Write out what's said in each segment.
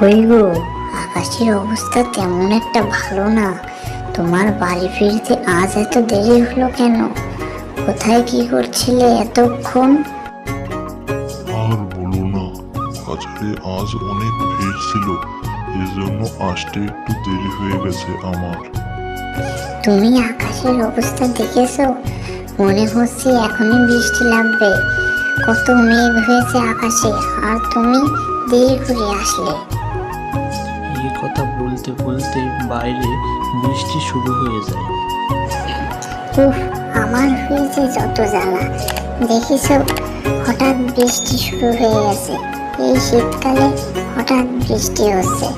কই গো? আকাশের অবস্থা তেমন একটা ভালো না। তোমার বাড়ি ফিরতে আজ এত দেরি হলো কেন? কোথায় কি করছিলে এতক্ষণ? আর বলো না বাজারে আজ অনেক ভিড় ছিল এজন্য আসতে একটু দেরি হয়ে গেছে আমার। তুমি আকাশের অবস্থা দেখেছ? মনে হচ্ছে এখনই বৃষ্টি লাগবে। কত মেঘ হয়েছে আকাশে আর তুমি দেরি করে আসলে। এই কথা বলতে বলতে বাইরে বৃষ্টি শুরু হয়ে যায়। উফ আমার হয়েছে যত জ্বালা। দেখিস হঠাৎ বৃষ্টি শুরু হয়ে গেছে। এই শীতকালে হঠাৎ বৃষ্টি হচ্ছে।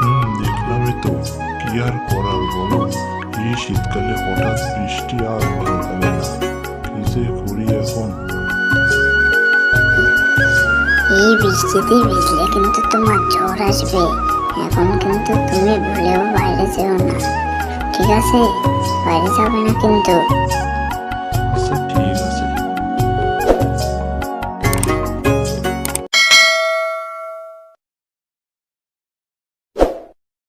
হুম দেখলামই তো। কি আর করার বলো? এই শীতকালে হঠাৎ বৃষ্টি আর এই বৃষ্টিতে ভিজলে কিন্তু তোমার জ্বর আসবে এখন কিন্তু তুমি ভুলেও বাইরে যেও না। ঠিক আছে? বাইরে যাবে না কিন্তু।